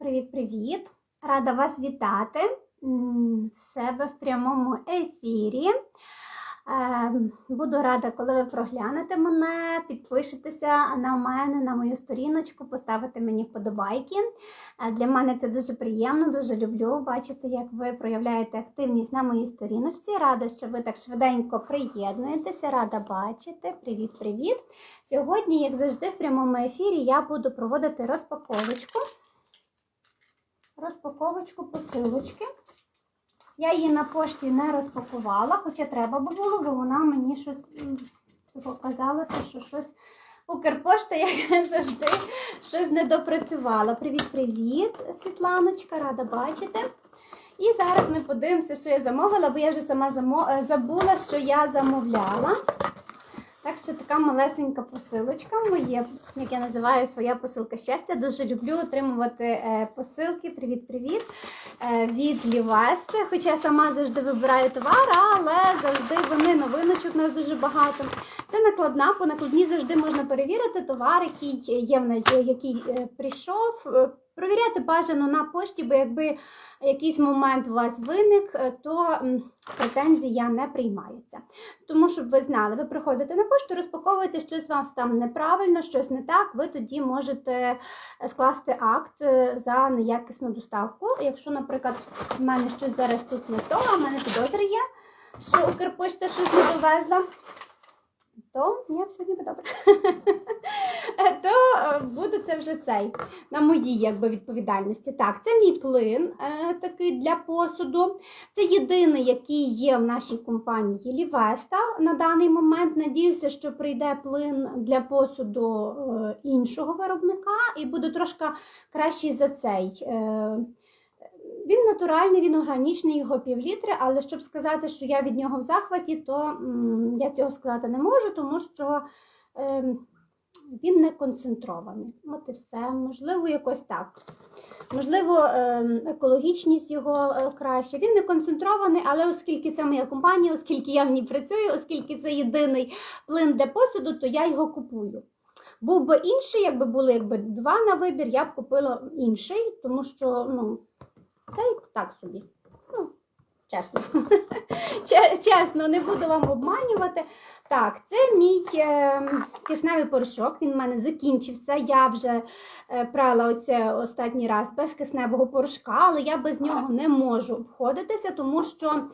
Привіт-привіт! Рада вас вітати в себе в прямому ефірі. Е, Буду рада, коли ви проглянете мене, підпишетеся на мене, на мою сторіночку, поставите мені вподобайки. Е, Для мене це дуже приємно, дуже люблю бачити, як ви проявляєте активність на моїй сторіночці. Рада, що ви так швиденько приєднуєтеся, рада бачити. Привіт-привіт! Сьогодні, як завжди, в прямому ефірі я буду проводити розпаковочку розпаковочку посилочки. Я її на пошті не розпакувала, хоча треба би було, бо вона мені щось показалося, що щось Укрпошта, як завжди, щось не допрацювала. Привіт-привіт, Світланочка, рада бачити. І зараз ми подивимося, що я замовила, бо я вже сама е, забула, що я замовляла. Так що така малесенька посилочка моє, як я називаю своя посилка щастя. Дуже люблю отримувати е, посилки. Привіт-привіт е, від Лівести. Хоча я сама завжди вибираю товар, але завжди вони новиночок у нас дуже багато. Це накладна, по накладні завжди можна перевірити товар, який є в на- який е, прийшов. Е, Провіряти бажано на пошті, бо якби якийсь момент у вас виник, е, то претензія не приймається. Тому, щоб ви знали, ви приходите на пошту, розпаковуєте щось вам там неправильно, щось не так, ви тоді можете скласти акт за неякісну доставку. Якщо, наприклад, в мене щось зараз тут не то, а в мене підозри є, що Укрпошта щось не довезла. То ні, сьогодні буде добре. То е, буде це вже цей на моїй якби відповідальності. Так, це мій плин е, такий для посуду. Це єдиний, який є в нашій компанії Лівеста на даний момент. Надіюся, що прийде плин для посуду е, іншого виробника і буде трошки кращий за цей. Він натуральний, він органічний, його півлітри, але щоб сказати, що я від нього в захваті, то я цього сказати не можу, тому що е, він не концентрований. От і все. Можливо, якось так. Можливо, е, екологічність його е, краще. Він не концентрований, але оскільки це моя компанія, оскільки я в ній працюю, оскільки це єдиний плин для посуду, то я його купую. Був би інший, якби були якби два на вибір, я б купила інший, тому що ну, цей так собі. Ну, чесно. Чесно, не буду вам обманювати. Так, це мій е, кисневий порошок. Він в мене закінчився. Я вже е, прала оце останній раз без кисневого порошка, але я без нього не можу обходитися, тому що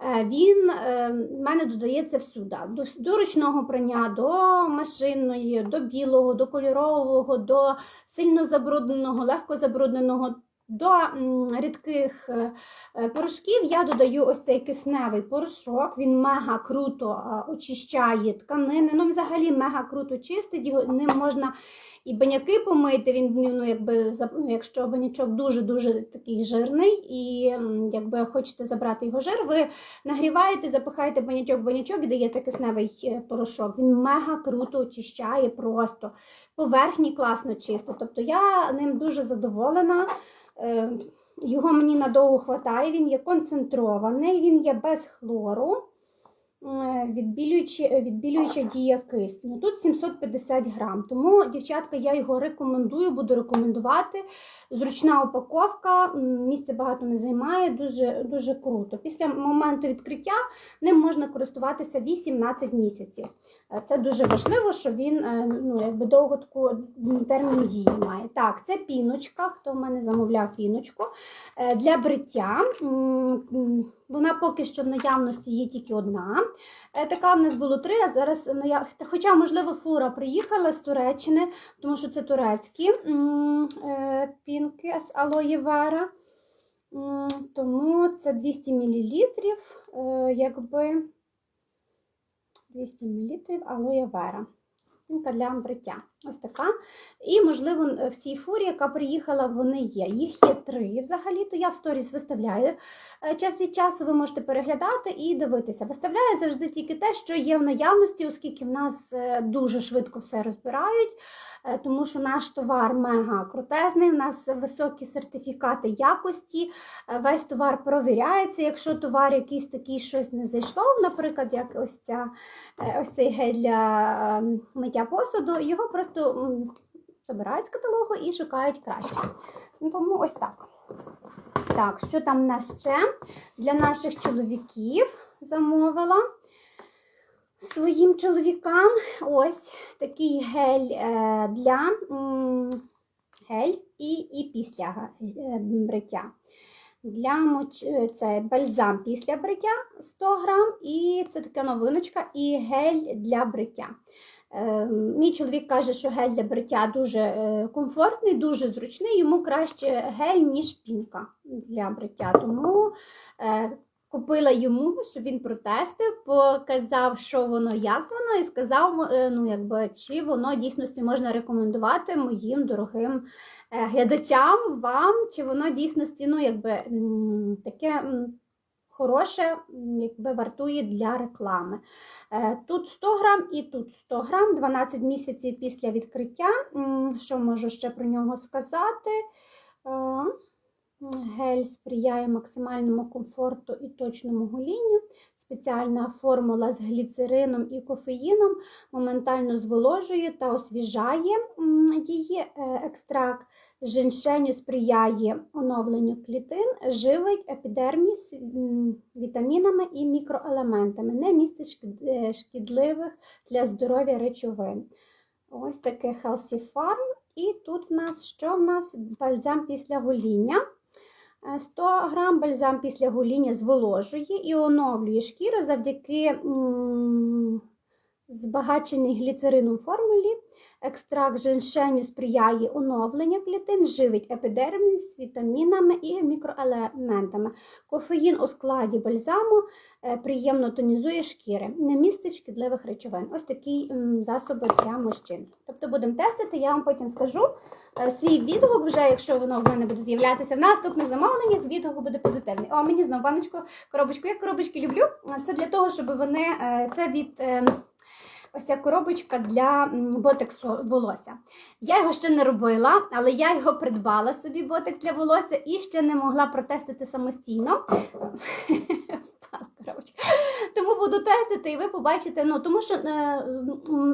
е, він в мене додається всюди. До ручного прання, до машинної, до білого, до кольорового, до сильно забрудненого, легко забрудненого. До рідких е, е, порошків я додаю ось цей кисневий порошок. Він мега круто е, очищає тканини. Ну, взагалі мега круто чистить. Його ним можна і баняки помити. Він ну, якби ну, якщо банячок дуже-дуже такий жирний, і якби хочете забрати його жир, ви нагріваєте, запихаєте банячок в банячок і даєте кисневий порошок. Він мега круто очищає просто. Поверхні класно чисто. Тобто я ним дуже задоволена. Е, Його мені надовго хватає, він є концентрований, він є без хлору, е, відбілюючи, відбілююча дія кисню. Тут 750 грам. Тому, дівчатка, я його рекомендую, буду рекомендувати. Зручна упаковка, м, місця багато не займає, дуже, дуже круто. Після моменту відкриття ним можна користуватися 18 місяців. Е, Це дуже важливо, що він е, ну, якби довго таку термін дії має. Так, це піночка. Хто в мене замовляв піночку е, для бриття. Вона поки що в наявності є тільки одна. Е, Така в нас було три, а зараз. Хоча, можливо, фура приїхала з Туреччини, тому що це турецькі е, пінки з алої вера. Тому це 200 мл. Якби 200 мл алоє вера. Пінка для бриття. Ось така. І, можливо, в цій фурі, яка приїхала, вони є. Їх є три взагалі, то я в сторіс виставляю. Е, Час від часу ви можете переглядати і дивитися. Виставляю завжди тільки те, що є в наявності, оскільки в нас е, дуже швидко все розбирають. Е, Тому що наш товар мега крутезний, в нас високі сертифікати якості, е, весь товар провіряється. Якщо товар якийсь такий щось не зайшло, наприклад, як ось ця е, ось цей гель для е, миття посуду, його просто забирають з каталогу і шукають краще. Ну, Тому ось так. Так, що там в нас ще? Для наших чоловіків замовила своїм чоловікам ось такий гель е, для гель і, і після е, бриття. Для моч... е, це бальзам після бриття 100 грам, і це така новиночка, і гель для бриття. Мій чоловік каже, що гель для бриття дуже комфортний, дуже зручний. Йому краще гель, ніж пінка для бриття. Тому купила йому, щоб він протестив, показав, що воно, як воно, і сказав, е, ну, якби, чи воно дійсності можна рекомендувати моїм дорогим е, глядачам, вам, чи воно дійсності ну, якби, таке. Хороше, якби вартує для реклами. Е, Тут 100 грам і тут 100 грам, 12 місяців після відкриття. Що можу ще про нього сказати? Гель сприяє максимальному комфорту і точному голінню. Спеціальна формула з гліцерином і кофеїном моментально зволожує та освіжає її. Е, Екстракт женьшеню сприяє оновленню клітин, живить епідерміс вітамінами і мікроелементами, не містить е, шкідливих для здоров'я речовин. Ось таке Healthy Farm. І тут в нас що в нас? Бальзам після гоління. Е, 100 грам бальзам після гоління зволожує і оновлює шкіру завдяки збагаченій гліцерином формулі. Екстракт женьшеню сприяє оновленню клітин, живить епідерміс вітамінами і мікроелементами. Кофеїн у складі бальзаму е, приємно тонізує шкіри, не містить шкідливих речовин. Ось такий м, засоби для мужчин. Тобто будемо тестити, я вам потім скажу е, свій відгук, вже якщо воно в мене буде з'являтися в наступних замовленнях, відгук буде позитивний. О, мені знову баночку, коробочку. Я коробочки люблю. Це для того, щоб вони е, це від. Ось ця коробочка для ботексу волосся. Я його ще не робила, але я його придбала собі ботекс для волосся і ще не могла протестити самостійно. Тому буду тестити, і ви побачите. Ну тому що е,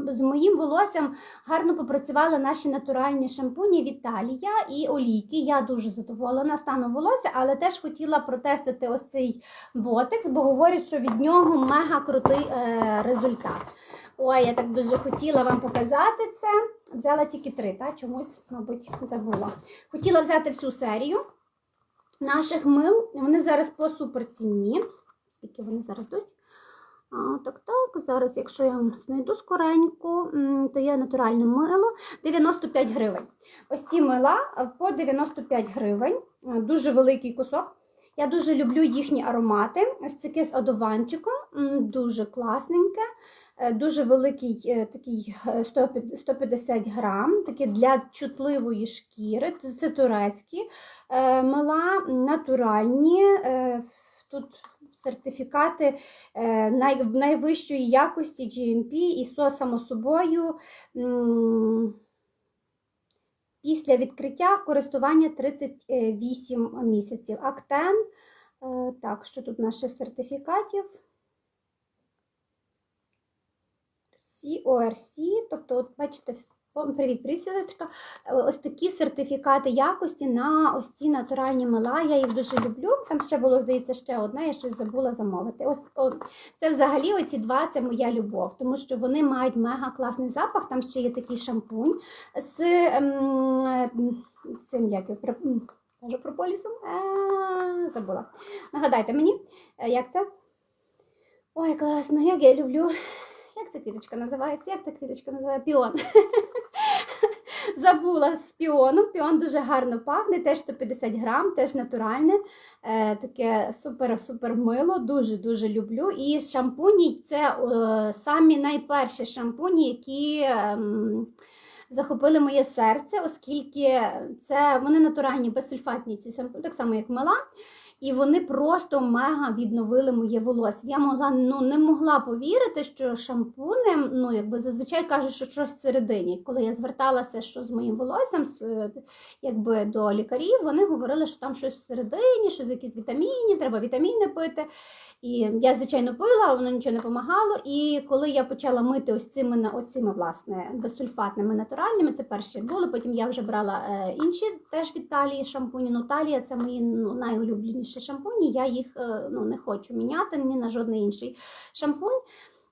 з моїм волоссям гарно попрацювали наші натуральні шампуні Віталія і олійки. Я дуже задоволена станом волосся, але теж хотіла протестити ось цей ботекс, бо говорять, що від нього мега крутий е, результат. Ой, я так дуже хотіла вам показати це. Взяла тільки три, та чомусь, мабуть, забула. Хотіла взяти всю серію наших мил. Вони зараз по суперціні. Скільки вони зараз йдуть? Так, так, зараз, якщо я знайду скоренько, то є натуральне мило 95 гривень. Ось ці мила е, по 95 гривень, Е, дуже великий кусок. Я дуже люблю їхні аромати. Ось таке з одуванчиком, дуже класненьке. Е, Дуже великий е, такий е, 150 150 грам, такі для чутливої шкіри. Це- турецькі е, мила, натуральні. е, Тут сертифікати е, найвищої якості GMP і со само собою. Після відкриття користування 38 місяців. Актен. е, Так, що тут у нас сертифікатів? CORC, тобто, от бачите, привіт, присілочка. Ось такі сертифікати якості на ось ці натуральні мила. Я їх дуже люблю. Там ще було, здається, ще одне, я щось забула замовити. Ось о, це взагалі оці два це моя любов, тому що вони мають мега класний запах. Там ще є такий шампунь з ем, е, цим як м, кажу прополісом. Е, забула. Нагадайте мені, е, як це? Ой, класно, як я люблю. Як ця квіточка називається? Як ця квіточка називається? Піон. Забула з піоном. Піон дуже гарно пахне, теж 150 грам, теж натуральне. Е, таке супер-супер мило, дуже-дуже люблю. І шампуні це самі найперші шампуні, які. ем, Захопили моє серце, оскільки це вони натуральні, безсульфатні ці шампуні, так само як мила. І вони просто мега відновили моє волосся. Я могла ну не могла повірити, що шампунем, ну якби зазвичай кажуть, що щось всередині. Коли я зверталася що з моїм волоссям, з, е, якби до лікарів, вони говорили, що там щось всередині, що з якісь вітамінів, треба вітаміни пити. І я, звичайно, пила, воно нічого не допомагало. І коли я почала мити ось цими оцими, власне, безсульфатними натуральними, це перші були. Потім я вже брала е, інші теж від Талії шампуні. Ну, Талія це мої ну, найулюбленіші шампуні. Я їх е, ну, не хочу міняти ні на жодний інший шампунь.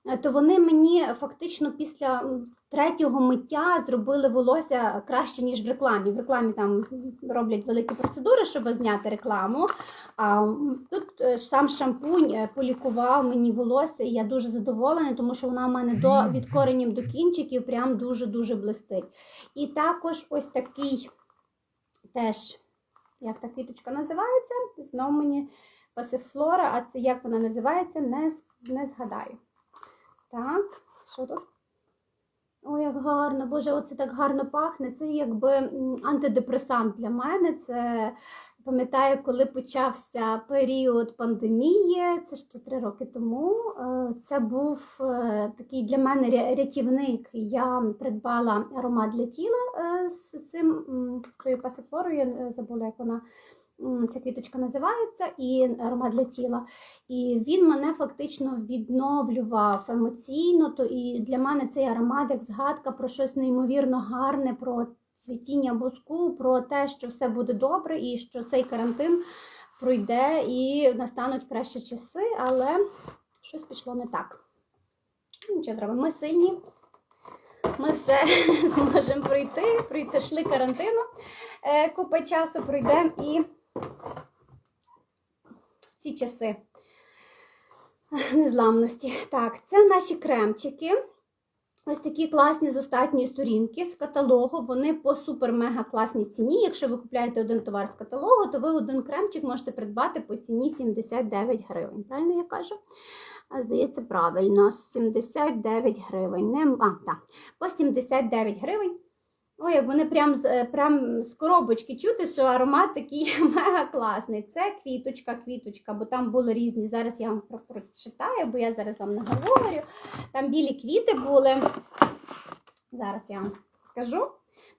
Е, То вони мені фактично після третього миття зробили волосся краще, ніж в рекламі. В рекламі там роблять великі процедури, щоб зняти рекламу. А тут е, сам шампунь е, полікував мені волосся, і я дуже задоволена, тому що вона в мене до від коренів до кінчиків прям дуже-дуже блистить. І також ось такий теж, як та квіточка називається, знову мені пасифлора, а це як вона називається, не, не згадаю. Так, що тут? Ой, як гарно, Боже, оце так гарно пахне. Це якби антидепресант для мене. Це пам'ятаю, коли почався період пандемії, це ще три роки тому. е, Це був е, такий для мене рятівник. Я придбала аромат для тіла е, з цим з я забула, як вона. Ця квіточка називається і аромат для тіла. І він мене фактично відновлював емоційно. То і для мене цей аромат як згадка про щось неймовірно гарне, про цвітіння боску, про те, що все буде добре, і що цей карантин пройде і настануть кращі часи, але щось пішло не так. Ну, Нічого зробимо. Ми сильні. Ми все зможемо пройти, пройшли карантину. Е, Купа часу пройдемо і ці часи незламності. Так, це наші кремчики. Ось такі класні з останньої сторінки з каталогу. Вони по супер-мега класній ціні. Якщо ви купуєте один товар з каталогу, то ви один кремчик можете придбати по ціні 79 гривень. Правильно я кажу? Здається, правильно. 79 гривень. Не... А, так. По 79 гривень. Ой, як вони прям, з- е, прям з коробочки чути, що аромат такий мега класний. Це квіточка, квіточка, бо там були різні. Зараз я вам прочитаю, бо я зараз вам наговорю. Там білі квіти були. Зараз я вам скажу.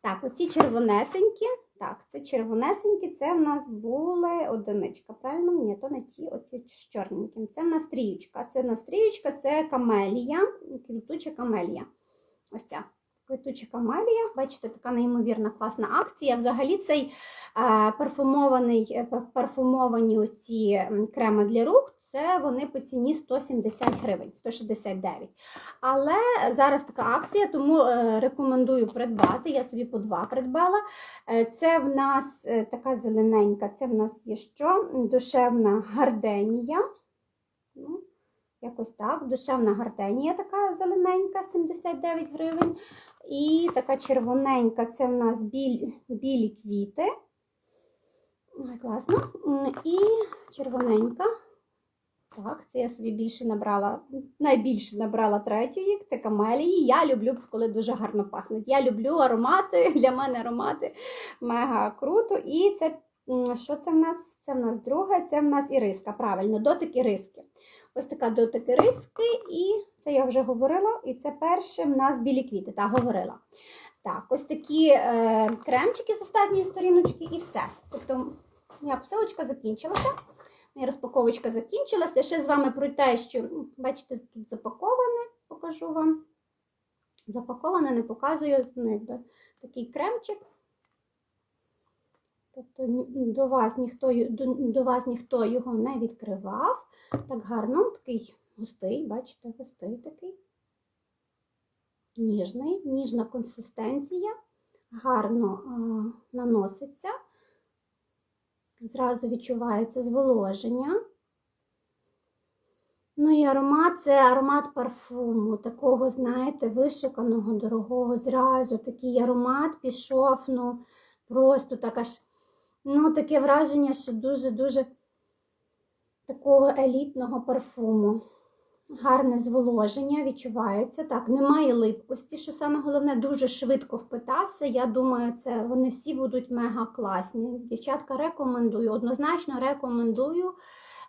Так, оці червонесенькі. Так, це червонесенькі, це в нас були одиничка. Правильно? Ні, то не ті, оці з чорненьким. Це в нас тріючка. Це в нас тріючка, це камелія, квітуча камелія. Ось ця. Квітуча камелія, бачите, така неймовірна класна акція. Взагалі цей е, парфумований, е, парфумовані оці креми для рук, це вони по ціні 170 гривень, 169. Але зараз така акція, тому е, рекомендую придбати. Я собі по два придбала. Це в нас така зелененька, це в нас є що? Душевна гарденія. Ну, якось так. Душевна гарденія така зелененька, 79 гривень. І така червоненька це в нас біль, білі квіти. Ой, класно. І червоненька. Так, це я собі більше набрала, найбільше набрала третьої, це камелії. Я люблю, коли дуже гарно пахнуть. Я люблю аромати. Для мене аромати мега круто. І це що це в нас? Це в нас друге, це в нас іриска. Правильно, дотик іриски. Ось така дотик іриски, і це я вже говорила. І це перше в нас білі квіти. Так, говорила. Так, ось такі е, кремчики з останньої сторіночки, і все. Тобто, моя посилочка закінчилася. Моя розпаковочка закінчилася. Ще з вами про те, що, бачите, тут запаковане, покажу вам. Запаковане, не показую, ну, якби такий кремчик. Тобто до вас ніхто, до, до вас ніхто його не відкривав. Так гарно, такий густий, бачите, густий такий. Ніжний, ніжна консистенція, гарно а, наноситься. Зразу відчувається зволоження. Ну і аромат це аромат парфуму, такого, знаєте, вишуканого, дорогого. Зразу такий аромат пішов, ну, просто так аж, ну, таке враження, що дуже-дуже такого елітного парфуму. гарне зволоження, відчувається. Так, немає липкості, що саме головне, дуже швидко впитався. Я думаю, це вони всі будуть мега класні. Дівчатка, рекомендую, однозначно рекомендую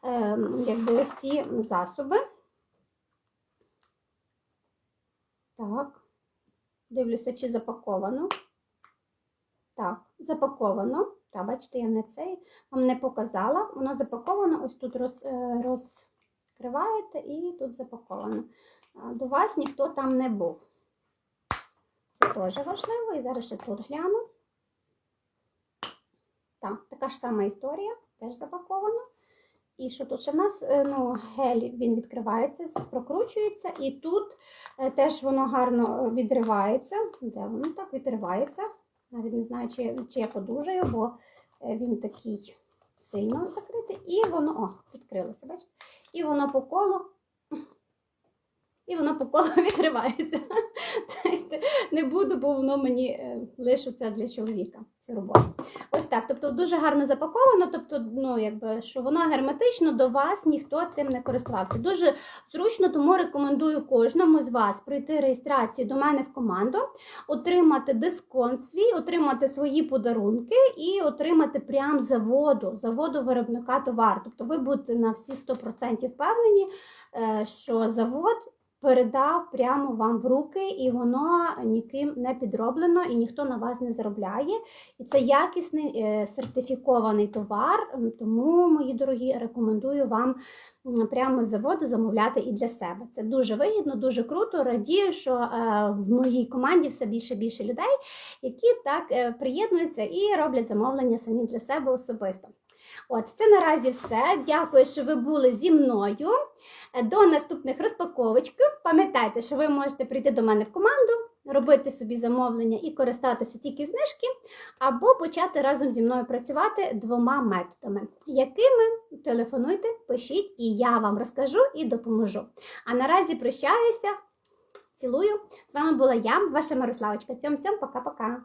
е, якби ось ці засоби. Так, дивлюся, чи запаковано. Так, запаковано. Так, бачите, я не цей вам не показала. Воно запаковано, ось тут роз, е, розкриваєте і тут запаковано. До вас ніхто там не був. Це теж важливо. І зараз ще тут гляну. Так, така ж сама історія, теж запаковано. І що тут ще в нас? Е, Ну, гель він відкривається, прокручується, і тут е, теж воно гарно відривається. Де воно так відривається? Навіть не знаю, чи, чи я подужаю, бо е, він такий сильно закритий. І воно, о, відкрилося, бачите? І воно по колу. І воно по колу відривається. Не буду, бо воно мені е, це для чоловіка, цю роботу. Ось так. Тобто дуже гарно запаковано, тобто, ну, якби, що воно герметично до вас ніхто цим не користувався. Дуже зручно, тому рекомендую кожному з вас пройти реєстрацію до мене в команду, отримати дисконт свій, отримати свої подарунки і отримати прям заводу, заводу виробника товару. Тобто ви будете на всі 100% впевнені, е, що завод передав прямо вам в руки, і воно ніким не підроблено, і ніхто на вас не заробляє. І це якісний е, сертифікований товар. Тому, мої дорогі, рекомендую вам прямо з заводу замовляти і для себе. Це дуже вигідно, дуже круто. Радію, що е, в моїй команді все більше більше людей, які так е, приєднуються і роблять замовлення самі для себе особисто. От, це наразі все. Дякую, що ви були зі мною. До наступних розпаковочків. Пам'ятайте, що ви можете прийти до мене в команду, робити собі замовлення і користатися тільки знижки, або почати разом зі мною працювати двома методами. Якими телефонуйте, пишіть, і я вам розкажу і допоможу. А наразі прощаюся. Цілую. З вами була я, ваша Мирославочка. Цьом-цьом, пока-пока.